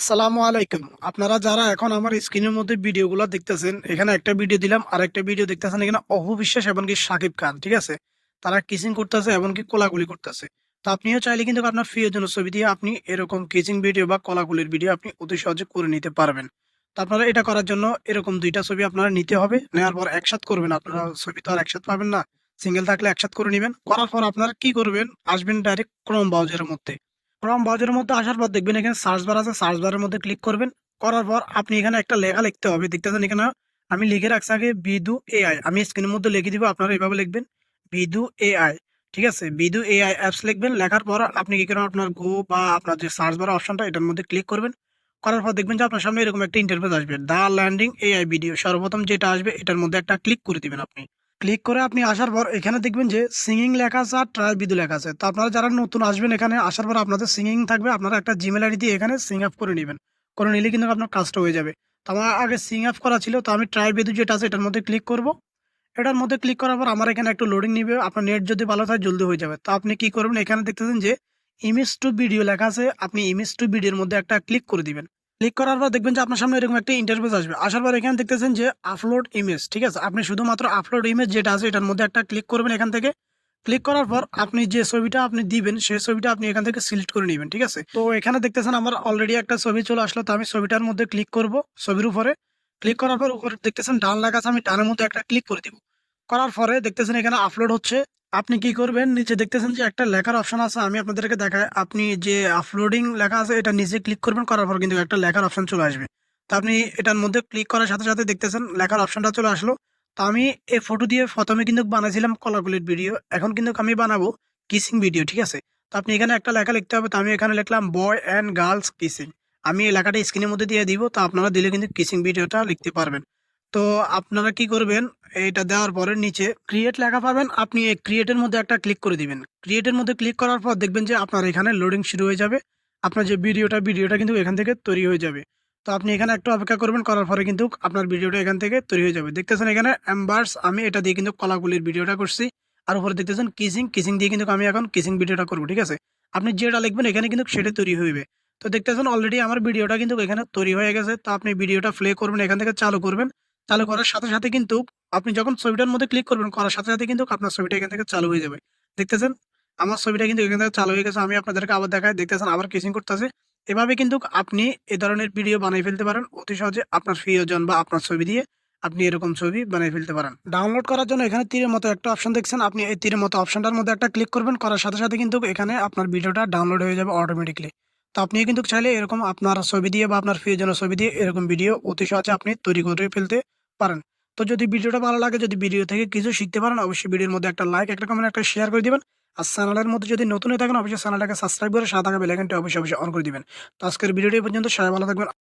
আসসালামু আলাইকুম। আপনারা যারা এখন আমার স্ক্রিনের মধ্যে ভিডিওগুলো দেখতেছেন, এখানে একটা ভিডিও দিলাম আর একটা ভিডিও দেখতেছেন এখানে অপবিশ্বাস এমনকি সাকিব খান, ঠিক আছে? তারা কিসিং করতেছে এমনকি কোলাগুলি করতেছে। তো আপনিও চাইলে কিন্তু আপনার প্রিয়জন ছবি দিয়ে আপনি এরকম কিসিং ভিডিও বা কলাগুলির ভিডিও আপনি অতি সহজে করে নিতে পারবেন। তো আপনারা এটা করার জন্য এরকম দুইটা ছবি আপনারা নিতে হবে। নেওয়ার পর একসাথ করবেন, আপনারা ছবি তো আর একসাথ পাবেন না। সিঙ্গেল থাকলে একসাথ করে নেবেন। করার পর আপনারা কি করবেন? আসবেন ডাইরেক্ট ক্রোম ব্রাউজারের মধ্যে। ক্রোম ব্রাউজারের মধ্যে আসার পর দেখবেন এখানে সার্চ বার আছে সার্চ বারের মধ্যে ক্লিক করবেন। করার পর আপনি এখানে একটা লেখা লিখতে হবে। দেখতেছেন এখানে আমি লিখে রাখছি আগে বিদু এআই আমি স্ক্রিনের মধ্যে লিখে দিব, আপনারা এভাবে লিখবেন। বিদু এআই ঠিক আছে? বিদু এআই অ্যাপস লিখবেন। লেখার পর আপনি কি করেন? আপনার গো বা আপনার যে সার্চ বার অপশনটা এটার মধ্যে ক্লিক করবেন। করার পর দেখবেন যে আপনার সামনে এরকম একটা ইন্টারফেস আসবে। দ্য ল্যান্ডিং এআই ভিডিও সর্বপ্রথম যেটা আসবে, এটার মধ্যে একটা ক্লিক করে দিবেন আপনি। ক্লিক করে আপনি আসার পর এখানে দেখবেন যে সিঙ্গিং লেখা আছে আর ট্রায়াল বিদু লেখা আছে। তো আপনারা যারা নতুন আসবেন এখানে, আসার পর আপনাদের সিঙ্গিং থাকবে, আপনারা একটা জিমেল আইডি দিয়ে এখানে সিং আপ করে নেবেন। করে নিলে কিন্তু আপনার কাজটা হয়ে যাবে। তো আমার আগে সিং আপ করা ছিল, তো আমি ট্রায়াল বিদু যেটা আছে এটার মধ্যে ক্লিক করব। এটার মধ্যে ক্লিক করার পর আমার এখানে একটু লোডিং নিবে, আপনার নেট যদি ভালো থাকে জলদি হয়ে যাবে। তো আপনি কি করবেন, এখানে দেখতেছেন যে ইমেজ টু ভিডিও লেখা আছে, আপনি ইমেজ টু ভিডিওর মধ্যে একটা ক্লিক করে দিবেন। ক্লিক করার পর দেখবেন যে আপনার সামনে এরকম একটা ইন্টারফেস আসবে। আসার পর এখানে দেখতেছেন যে আপলোড ইমেজ ঠিক আছে? আপনি শুধুমাত্র আপলোড ইমেজ যেটা আছে, এটার মধ্যে একটা ক্লিক করবেন এখান থেকে। ক্লিক করার পর আপনি যে ছবিটা আপনি দিবেন সেই ছবিটা আপনি এখান থেকে সিলেক্ট করে নেবেন, ঠিক আছে? তো এখানে দেখতেছেন আমার অলরেডি একটা ছবি চলে আসলো, তো আমি ছবিটার মধ্যে ক্লিক করব ছবির উপরে। ক্লিক করার পর উপরে দেখতেছেন ডান লেখা আছে আমি ডানের মধ্যে একটা ক্লিক করে দিব। করার পরে দেখতেছেন এখানে আপলোড হচ্ছে আপনি কি করবেন? নিচে দেখতেছেন যে একটা লেখার অপশন আছে, আমি আপনাদেরকে দেখাই। আপনি যে আপলোডিং লেখা আছে, এটা নিচে ক্লিক করবেন, করার পর কিন্তু একটা লেখার অপশন চলে আসবে। তো আপনি এটার মধ্যে ক্লিক করার সাথে সাথে দেখতেছেন, লেখার অপশনটা চলে আসলো। তো আমি এই ফটো দিয়ে প্রথমে কিন্তু বানাইছিলাম কলাগুলির ভিডিও এখন কিন্তু আমি বানাবো কিসিং ভিডিও ঠিক আছে? তো আপনি এখানে একটা লেখা লিখতে হবে, তো আমি এখানে লিখলাম বয় অ্যান্ড গার্লস কিসিং আমি এই লেখাটা স্ক্রিনের মধ্যে দিয়ে দিব, তো আপনারা দিলে কিন্তু কিসিং ভিডিওটা লিখতে পারবেন। তো আপনারা কি করবেন এটা দেওয়ার পরে নিচে ক্রিয়েট লেখা পাবেন। আপনি এই ক্রিয়েটের মধ্যে একটা ক্লিক করে দিবেন। ক্রিয়েটের মধ্যে ক্লিক করার পর দেখবেন যে আপনার এখানে লোডিং শুরু হয়ে যাবে। আপনার যে ভিডিওটা ভিডিওটা কিন্তু এখান থেকে তৈরি হয়ে যাবে। তো আপনি এখানে একটু অপেক্ষা করবেন, করার পরে কিন্তু আপনার ভিডিওটা এখান থেকে তৈরি হয়ে যাবে। দেখতেছেন এখানে অ্যাম্বার্স আমি এটা দিয়ে কিন্তু কলাগুলির ভিডিওটা করছি। আর উপরে দেখতেছেন কিসিং কিসিং দিয়ে কিন্তু আমি এখন কিসিং ভিডিওটা করব, ঠিক আছে? আপনি যেটা লিখবেন এখানে কিন্তু সেটা তৈরি হইবে। তো দেখতেছেন অলরেডি আমার ভিডিওটা কিন্তু এখানে তৈরি হয়ে গেছে। তো আপনি ভিডিওটা প্লে করবেন, এখান থেকে চালু করবেন। চালু করার সাথে সাথে কিন্তু আপনি যখন ছবিটার মধ্যে ক্লিক করবেন, করার সাথে সাথে কিন্তু আপনার ছবিটা এখান থেকে চালু হয়ে যাবে। দেখতেছেন? আমার ছবিটা কিন্তু এখান থেকে চালু হয়ে গেছে, আমি আপনাদেরকে আবার দেখাই। দেখতেছেন, আবার কিসিং করতেছে। এভাবে কিন্তু আপনি এ ধরনের ভিডিও বানিয়ে ফেলতে পারেন। অতি সহজে আপনার প্রিয়জন বা আপনার ছবি দিয়ে আপনি এরকম ছবি বানিয়ে ফেলতে পারেন। ডাউনলোড করার জন্য এখানে তীরের মতো একটা অপশন দেখছেন। আপনি এই তীরের মতো অপশনটার মধ্যে একটা ক্লিক করবেন। করার সাথে সাথে কিন্তু এখানে আপনার ভিডিওটা ডাউনলোড হয়ে যাবে অটোমেটিকলি তো আপনি কিন্তু চাইলে এরকম আপনার ছবি দিয়ে বা আপনার প্রিয়জনের ছবি দিয়ে এরকম ভিডিও অতি সহজে আপনি তৈরি করে ফেলতে পারেন। তো যদি ভিডিওটা ভালো লাগে, যদি ভিডিও থেকে কিছু শিখতে পারেন, অবশ্যই ভিডিওর মধ্যে একটা লাইক একটা কমেন্ট একটা শেয়ার করে দেবেন। আর চ্যানেলের মধ্যে যদি নতুন হয়ে থাকেন, অবশ্যই চ্যানেলটাকে সাবস্ক্রাইব করে সাদা বেলাইকনটি অবশ্যই অবশ্যই অন করে দেবেন। তো আজকের ভিডিওটি পর্যন্ত, সবাই ভালো থাকবেন।